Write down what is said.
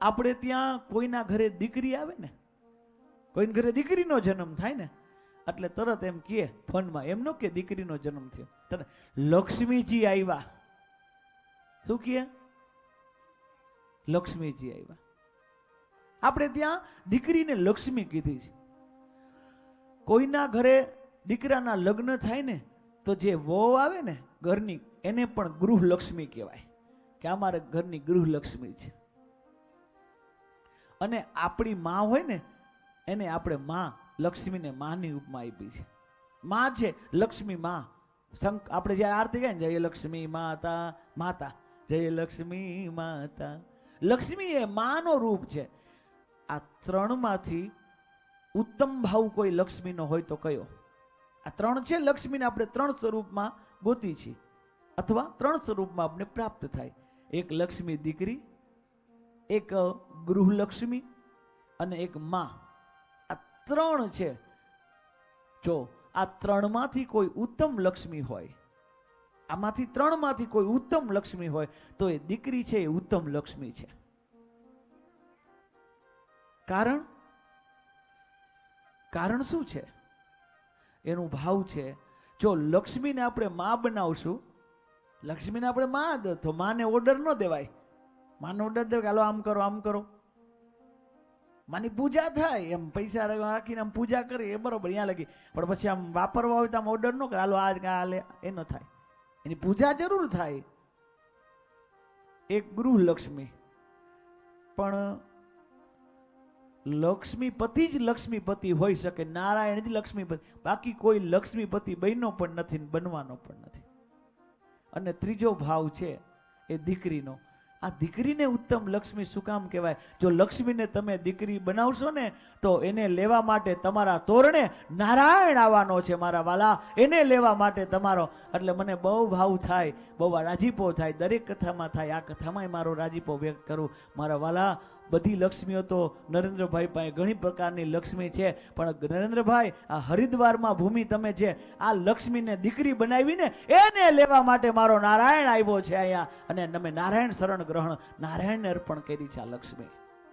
આપણે ત્યાં કોઈના ઘરે દીકરી આવે ને, કોઈના ઘરે દીકરીનો જન્મ થાય ને, એટલે તરત એમ કહે ફોનમાં, એમ નો કે દીકરીનો જન્મ થયો. તરત લક્ષ્મીજી આવ્યા શું કહે? લક્ષ્મીજી આવ્યા આપણે ત્યાં દીકરીને લક્ષ્મી કીધી છે. કોઈના ઘરે દીકરાના લગ્ન થાય ને, તો જે વહુ આવે ને ઘરની, એને પણ ગૃહ લક્ષ્મી કહેવાય. કે અમારે ઘરની ગૃહ લક્ષ્મી છે. અને આપણી માં હોય ને, એને આપણે માં, લક્ષ્મીને માની ઉપમા આપી છે. માં છે, લક્ષ્મી માં. શંક આપણે જ્યારે આરતી ગાય ને, જય લક્ષ્મી માતા માતા, જય લક્ષ્મી માતા. લક્ષ્મી એ માનો રૂપ છે. આ ત્રણમાંથી ઉત્તમ ભાવ કોઈ લક્ષ્મીનો હોય તો કયો? આ ત્રણ છે, લક્ષ્મીને આપણે ત્રણ સ્વરૂપમાં ગોતી છીએ. અથવા ત્રણ સ્વરૂપમાં આપણે પ્રાપ્ત થાય. એક લક્ષ્મી દીકરી એક ગૃહલક્ષ્મી અને એક માં. આ ત્રણ છે. જો, આ ત્રણમાંથી કોઈ ઉત્તમ લક્ષ્મી હોય, આમાંથી ત્રણમાંથી કોઈ ઉત્તમ લક્ષ્મી હોય, તો એ દીકરી છે, એ ઉત્તમ લક્ષ્મી છે. કારણ? કારણ શું છે? એનું ભાવ છે, જો લક્ષ્મીને આપણે માં બનાવશું, લક્ષ્મીને આપણે માં તો માને ઓર્ડર ન દેવાય. માને ઓર્ડર દો કે હાલો, આમ કરો આમ કરો. માની પૂજા થાય, એમ પૈસા રાખીને આમ પૂજા કરી એ બરોબર અહીંયા લગી. પણ પછી આમ વાપરવા હોય તો આમ ઓર્ડર ન કરે. હાલો, આજ હાલે એ ન થાય. એની પૂજા જરૂર થાય. એક ગૃહલક્ષ્મી પણ લક્ષ્મીપતિ જ લક્ષ્મીપતિ હોઈ શકે. નારાયણ જ લક્ષ્મીપતિ. બાકી કોઈ લક્ષ્મીપતિ બહેનો પણ નથી બનવાનો પણ નથી. અને ત્રીજો ભાવ છે એ દીકરીનો. આ દીકરીને ઉત્તમ લક્ષ્મી શું કામ કહેવાય? જો લક્ષ્મીને તમે દીકરી બનાવશો ને, તો એને લેવા માટે તમારા તોરણે નારાયણ આવવાનો છે, મારા વાલા. એને લેવા માટે તમારો, એટલે મને બહુ ભાવ થાય, બહુ રાજીપો થાય, દરેક કથામાં થાય. આ કથામાંય મારો રાજીપો વ્યક્ત કરું. મારા વાલા બધી લક્ષ્મીઓ તો નરેન્દ્રભાઈ પાસે ઘણી પ્રકારની લક્ષ્મી છે, પણ નરેન્દ્રભાઈ, આ હરિદ્વારમાં ભૂમિ તમે છે આ લક્ષ્મીને દીકરી બનાવીને એને લેવા માટે મારો નારાયણ આવ્યો છે અહીંયા. અને તમે નારાયણ શરણ ગ્રહણ નારાયણને અર્પણ કરી છે આ લક્ષ્મી.